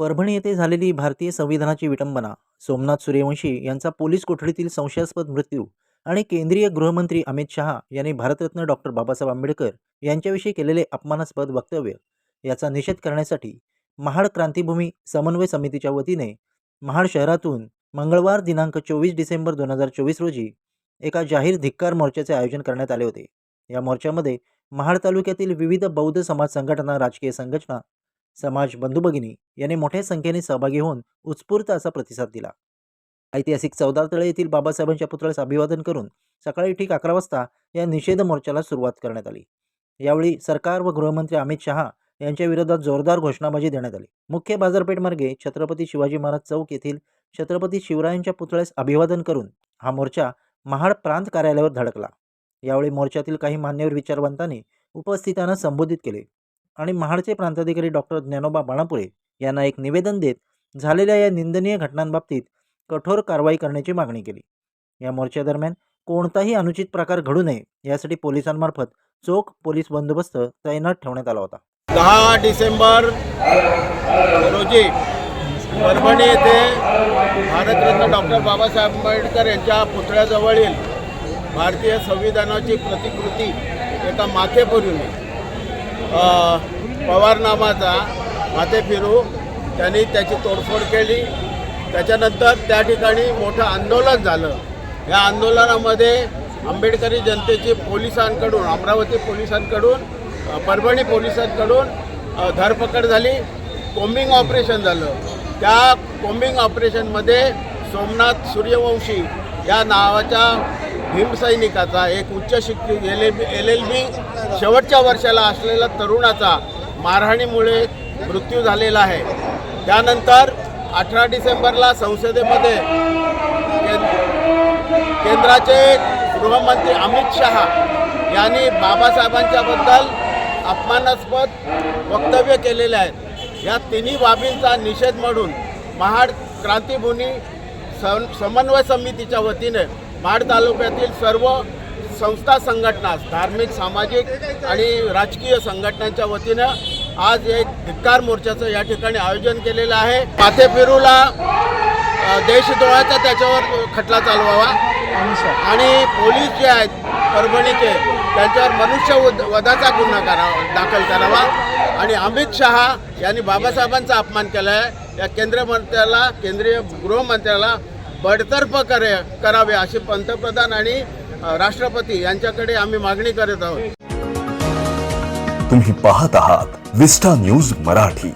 परभणी येथे झालेली भारतीय संविधानाची विटंबना सोमनाथ सूर्यवंशी यांचा पोलीस कोठडीतील संशयास्पद मृत्यू आणि केंद्रीय गृहमंत्री अमित शहा यांनी भारतरत्न डॉक्टर बाबासाहेब आंबेडकर यांच्याविषयी केलेले अपमानास्पद वक्तव्य याचा निषेध करण्यासाठी महाड क्रांतीभूमी समन्वय समितीच्या वतीने महाड शहरातून मंगळवार दिनांक चोवीस डिसेंबर दोन हजार चोवीस रोजी एका जाहीर धिक्कार मोर्चाचे आयोजन करण्यात आले होते. या मोर्चामध्ये महाड तालुक्यातील विविध बौद्ध समाज संघटना राजकीय संघटना समाज बंधू भगिनी यांनी मोठ्या संख्येने सहभागी होऊन उत्स्फूर्त असा प्रतिसाद दिला. ऐतिहासिक चौदार तळे येथील बाबासाहेबांच्या पुतळ्यास अभिवादन करून सकाळी ठीक अकरा वाजता या निषेध मोर्चाला सुरुवात करण्यात आली. यावेळी सरकार व गृहमंत्री अमित शहा यांच्या विरोधात जोरदार घोषणाबाजी देण्यात आली. मुख्य बाजारपेठ मार्गे छत्रपती शिवाजी महाराज चौक येथील छत्रपती शिवरायांच्या पुतळ्यास अभिवादन करून हा मोर्चा महाड प्रांत कार्यालयावर धडकला. यावेळी मोर्चातील काही मान्यवर विचारवंतांनी उपस्थितांना संबोधित केले. आणि महाडचे प्रांताधिकारी डॉक्टर ज्ञानोबा बाणापुरे यांना एक निवेदन देत झालेल्या या निंदनीय घटनांबाबतीत कठोर कारवाई करण्याची मागणी केली. या मोर्चादरम्यान कोणताही अनुचित प्रकार घडू नये यासाठी पोलिसांमार्फत चोख पोलीस बंदोबस्त तैनात ठेवण्यात आला होता. दहा डिसेंबर रोजी परभणी येथे भारतरत्न डॉक्टर बाबासाहेब आंबेडकर यांच्या पुतळ्याजवळील भारतीय संविधानाची प्रतिकृती एका माथेपुरीने पवार नामाचा माथे फिरू. त्यांनी त्याची तोडफोड केली. त्याच्यानंतर त्या ठिकाणी मोठं आंदोलन झालं. या आंदोलनामध्ये आंबेडकरी जनतेची पोलिसांकडून अमरावती पोलिसांकडून परभणी पोलिसांकडून धरपकड झाली. कोम्बिंग ऑपरेशन झालं. त्या कोम्बिंग ऑपरेशनमध्ये सोमनाथ सूर्यवंशी या नावाच्या भीमसैनिकाचा एक उच्च शिक्षित L L B L L B शेवटच्या वर्षाला असलेला तरुणाचा मारहाणीमुळे मृत्यू झालेला आहे. त्यानंतर अठरा डिसेंबरला संसदेमध्ये केंद्र केंद्राचे गृहमंत्री अमित शहा यांनी बाबासाहेबांच्याबद्दल अपमानास्पद वक्तव्य केलेले आहेत. या तिन्ही बाबींचा निषेध म्हणून महाड क्रांतीभूमी सम समन्वय समितीच्या वतीने माड तालुक्यातील सर्व संस्था संघटना धार्मिक सामाजिक आणि राजकीय संघटनांच्या वतीनं आज एक धिक्कार मोर्चाचं या ठिकाणी आयोजन केलेलं आहे. माथे फिरूला देशद्रोहाचा त्याच्यावर खटला चालवावा. आणि पोलीस जे आहेत परभणीचे त्यांच्यावर मनुष्य वध वधाचा गुन्हा करावा दाखल करावा. आणि अमित शहा यांनी बाबासाहेबांचा अपमान केला आहे या केंद्रीय मंत्र्याला केंद्रीय गृहमंत्र्याला बडतर्फ करे करावे अशी पंतप्रधान आणि राष्ट्रपती यांच्याकडे आम्ही मागणी करत आहोत. तुम्ही पाहत आहात विस्टा न्यूज मराठी.